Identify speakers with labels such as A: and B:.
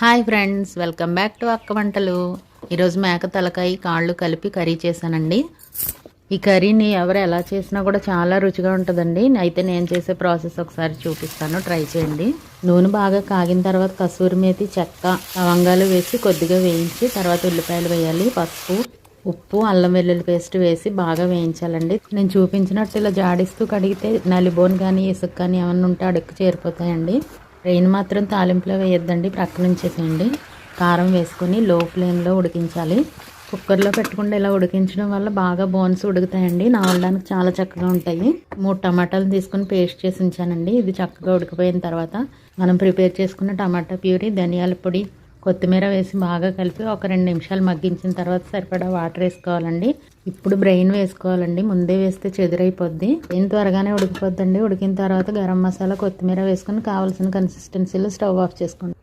A: Hi friends welcome back to అక్క వంటలు. ఈరోజు మేక తలకాయ కాళ్ళు కలిపి కర్రీ చేశానండి. ఈ కర్రీని ఎవరు ఎలా చేసినా కూడా చాలా రుచిగా ఉంటుందండి. అయితే నేను చేసే ప్రాసెస్ ఒకసారి చూపిస్తాను ట్రై చేయండి. నూనె బాగా కాగిన తర్వాత కసూరి మేతి చెక్క లవంగాలు వేసి కొద్దిగా వేయించి తర్వాత ఉల్లిపాయలు వేయాలి పసుపు ఉప్పు అల్లం వెల్లుల్లి పేస్ట్ వేసి బాగా వేయించాలండి. నేను చూపించినట్టు ఇలా జాడిస్తూ కడిగితే నలిబోన్ కానీ ఇసుక కానీ ఏమన్నా ఉంటే అడుక్కు చేరిపోతాయండి. రెయిన్ మాత్రం తాలింపులో వేయొద్దండి ప్రక్క నుంచేసేయండి కారం వేసుకొని లో ఫ్లేమ్లో ఉడికించాలి. కుక్కర్లో పెట్టకుండా ఇలా ఉడికించడం వల్ల బాగా బోన్స్ ఉడుకుతాయండి. నావడానికి చాలా చక్కగా ఉంటాయి. మూడు టమాటాలు తీసుకొని పేస్ట్ చేసి ఉంచానండి. ఇది చక్కగా ఉడికిపోయిన తర్వాత మనం ప్రిపేర్ చేసుకున్న టమాటా ప్యూరీ ధనియాల పొడి కొత్తిమీర వేసి బాగా కలిపి ఒక రెండు నిమిషాలు మగ్గించిన తర్వాత సరిపడా వాటర్ వేసుకోవాలండి. ఇప్పుడు బ్రెయిన్ వేసుకోవాలండి. ముందే వేస్తే చెదిరైపోద్ది. బ్రెయిన్ త్వరగానే ఉడికిపోద్దండి. ఉడికిన తర్వాత గరం మసాలా కొత్తిమీర వేసుకొని కావాల్సిన కన్సిస్టెన్సీలో స్టవ్ ఆఫ్ చేసుకోండి